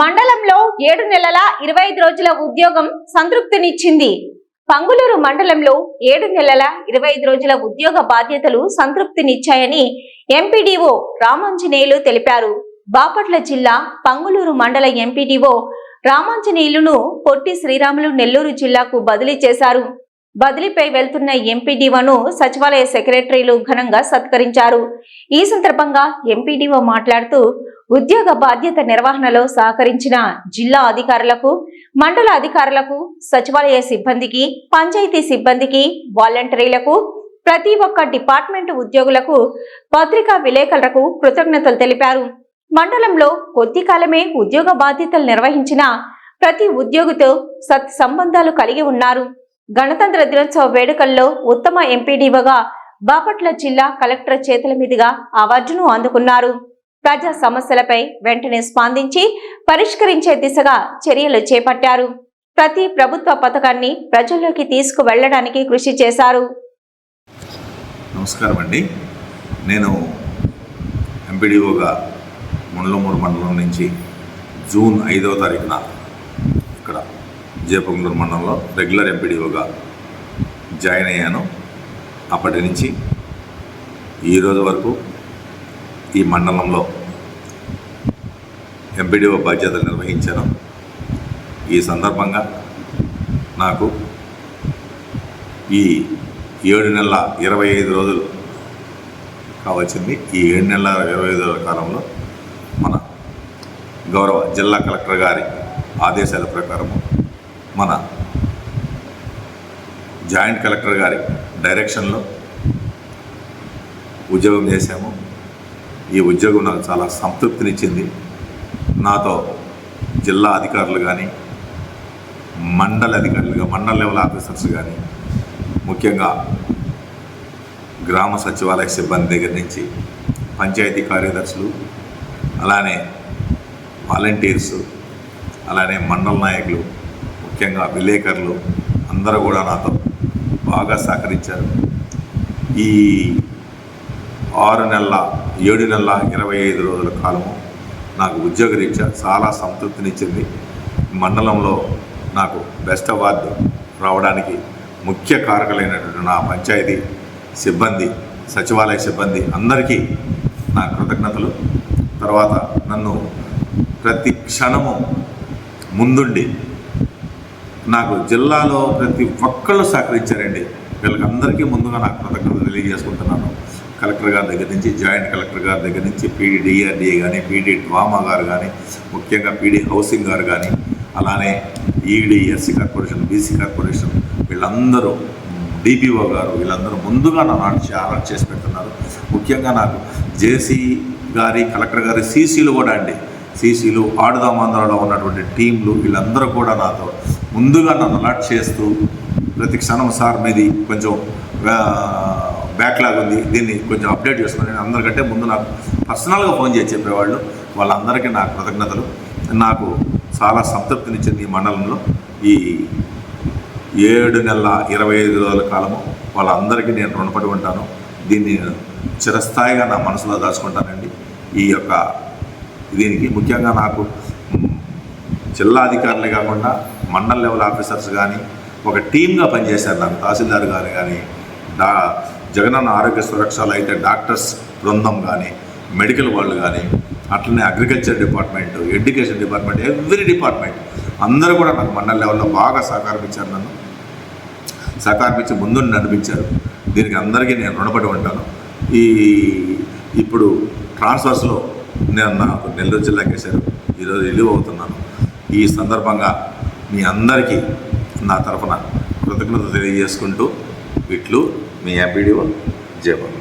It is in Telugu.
మండలంలో ఏడు నెలల ఇరవై ఐదు రోజుల ఉద్యోగం సంతృప్తినిచ్చింది. పంగులూరు మండలంలో ఏడు నెలల ఇరవై ఐదు రోజుల ఉద్యోగ బాధ్యతలు సంతృప్తినిచ్చాయని ఎంపీడీఓ రామాంజనేయులు తెలిపారు. బాపట్ల జిల్లా పంగులూరు మండల ఎంపీడీఓ రామాంజనేయులను పొట్టి శ్రీరాములు నెల్లూరు జిల్లాకు బదిలీ చేశారు. బదిలీపై వెళ్తున్న ఎంపీడీఓను సచివాలయ సెక్రటరీలు ఘనంగా సత్కరించారు. ఈ సందర్భంగా ఎంపీడీఓ మాట్లాడుతూ ఉద్యోగ బాధ్యత నిర్వహణలో సహకరించిన జిల్లా అధికారులకు మండల అధికారులకు సచివాలయ సిబ్బందికి పంచాయతీ సిబ్బందికి వాలంటీర్లకు ప్రతి ఒక్క డిపార్ట్మెంట్ ఉద్యోగులకు పత్రికా విలేకరులకు కృతజ్ఞతలు తెలిపారు. మండలంలో కొద్ది కాలమే ఉద్యోగ బాధ్యతలు నిర్వహించిన ప్రతి ఉద్యోగితో సత్ సంబంధాలు కలిగి ఉన్నారు. గణతంత్ర దినోత్సవ వేడుకల్లో ఉత్తమ ఎంపీడీఓగా బాపట్ల జిల్లా కలెక్టర్ చేతుల మీదుగా అవార్డును అందుకున్నారు. ప్రజా సమస్యలపై వెంటనే స్పందించి పరిష్కరించే దిశగా చర్యలు చేపట్టారు. ప్రతి ప్రభుత్వ పథకాన్ని ప్రజల్లోకి తీసుకువెళ్ళడానికి కృషి చేశారు. నమస్కారం అండి. నేను ఎంపీడీఓగా ముండ్లమూరు మండలం నుంచి జూన్ ఐదవ తారీఖున జయపొంగూరు మండలంలో రెగ్యులర్ ఎంపీడీఓగా జాయిన్ అయ్యాను. అప్పటి నుంచి ఈ రోజు వరకు ఈ మండలంలో ఎంపీడీఓ బాధ్యతలు నిర్వహించాను. ఈ సందర్భంగా నాకు ఈ ఏడు నెలల ఇరవై ఐదు రోజులు కావచ్చింది ఈ ఏడు నెలల ఇరవై ఐదు రోజుల కాలంలో మన గౌరవ జిల్లా కలెక్టర్ గారి ఆదేశాల ప్రకారము మన జాయింట్ కలెక్టర్ గారి డైరెక్షన్లో ఉద్యోగం చేశాము. ఈ ఉద్యోగం నాకు చాలా సంతృప్తినిచ్చింది. నాతో జిల్లా అధికారులు కానీ మండల అధికారులుగా మండల లెవెల్ ఆఫీసర్స్ కానీ ముఖ్యంగా గ్రామ సచివాలయ సిబ్బంది దగ్గర నుంచి పంచాయతీ కార్యదర్శులు అలానే వాలంటీర్స్ అలానే మండల నాయకులు ముఖ్యంగా విలేకరులు అందరూ కూడా నాతో బాగా సహకరించారు. ఈ ఆరు నెలల ఏడు నెలల ఇరవై ఐదు రోజుల కాలము నాకు ఉద్యోగ రీత్యా చాలా సంతృప్తినిచ్చింది. మండలంలో నాకు బెస్ట్ అవార్డు రావడానికి ముఖ్య కారకులైనటువంటి నా పంచాయతీ సిబ్బంది సచివాలయ సిబ్బంది అందరికీ నా కృతజ్ఞతలు. తర్వాత నన్ను ప్రతి క్షణము ముందుండి నాకు జిల్లాలో ప్రతి ఒక్కళ్ళు సహకరించారండి. వీళ్ళకి అందరికీ ముందుగా నాకు కృతజ్ఞతలు తెలియజేసుకుంటున్నాను. కలెక్టర్ గారి దగ్గర నుంచి జాయింట్ కలెక్టర్ గారి దగ్గర నుంచి పీడీ డిఆర్డీఏ కానీ పీడీ డ్వామా గారు కానీ ముఖ్యంగా పీడీ హౌసింగ్ గారు కానీ అలానే ED SC corporation BC corporation వీళ్ళందరూ డిపిఓ గారు వీళ్ళందరూ ముందుగా నా నాటి అలర్ట్ చేసి పెడుతున్నారు. ముఖ్యంగా నాకు జేసీ గారి కలెక్టర్ గారి సీసీలు కూడా అండి. సీసీలు ఆడుదామాంధ్రలో ఉన్నటువంటి టీంలు వీళ్ళందరూ కూడా నాతో ముందుగా నన్ను అలర్ట్ చేస్తూ ప్రతి క్షణం సార్ మీది కొంచెం బ్యాక్లాగ్ ఉంది దీన్ని కొంచెం అప్డేట్ చేసుకుని అందరికంటే ముందు నాకు పర్సనల్గా ఫోన్ చేసి చెప్పేవాళ్ళు. వాళ్ళందరికీ నా కృతజ్ఞతలు. నాకు చాలా సంతృప్తినిచ్చింది ఈ మండలంలో. ఈ ఏడు నెలల ఇరవై ఐదు రోజుల కాలము వాళ్ళందరికీ నేను రుణపడి ఉంటాను. దీన్ని చిరస్థాయిగా నా మనసులో దాచుకుంటానండి. ఈ యొక్క దీనికి ముఖ్యంగా నాకు జిల్లా అధికారులే కాకుండా మండల లెవెల్ ఆఫీసర్స్ కానీ ఒక టీమ్గా పనిచేశారు నాకు తహసీల్దార్ గారు కానీ డా జగనన్న ఆరోగ్య సురక్షలో అయితే డాక్టర్స్ బృందం కానీ మెడికల్ వాళ్ళు కానీ అట్లనే agriculture department education department every department అందరూ కూడా నాకు మండల లెవెల్లో బాగా సహకరించారు నన్ను. సహకరించి ముందు నడిపించారు. దీనికి అందరికీ నేను రుణపడి ఉంటాను. ఈ ఇప్పుడు ట్రాన్స్ఫర్స్లో నేను నాకు నెల్లూరు జిల్లాకి వేశారు ఈరోజు రిలీవ్ అవుతున్నాను. ఈ సందర్భంగా మీ అందరికీ నా తరఫున కృతజ్ఞత తెలియజేసుకుంటూ ఇట్లు మీ ఎంపీడీఓ జయపాల్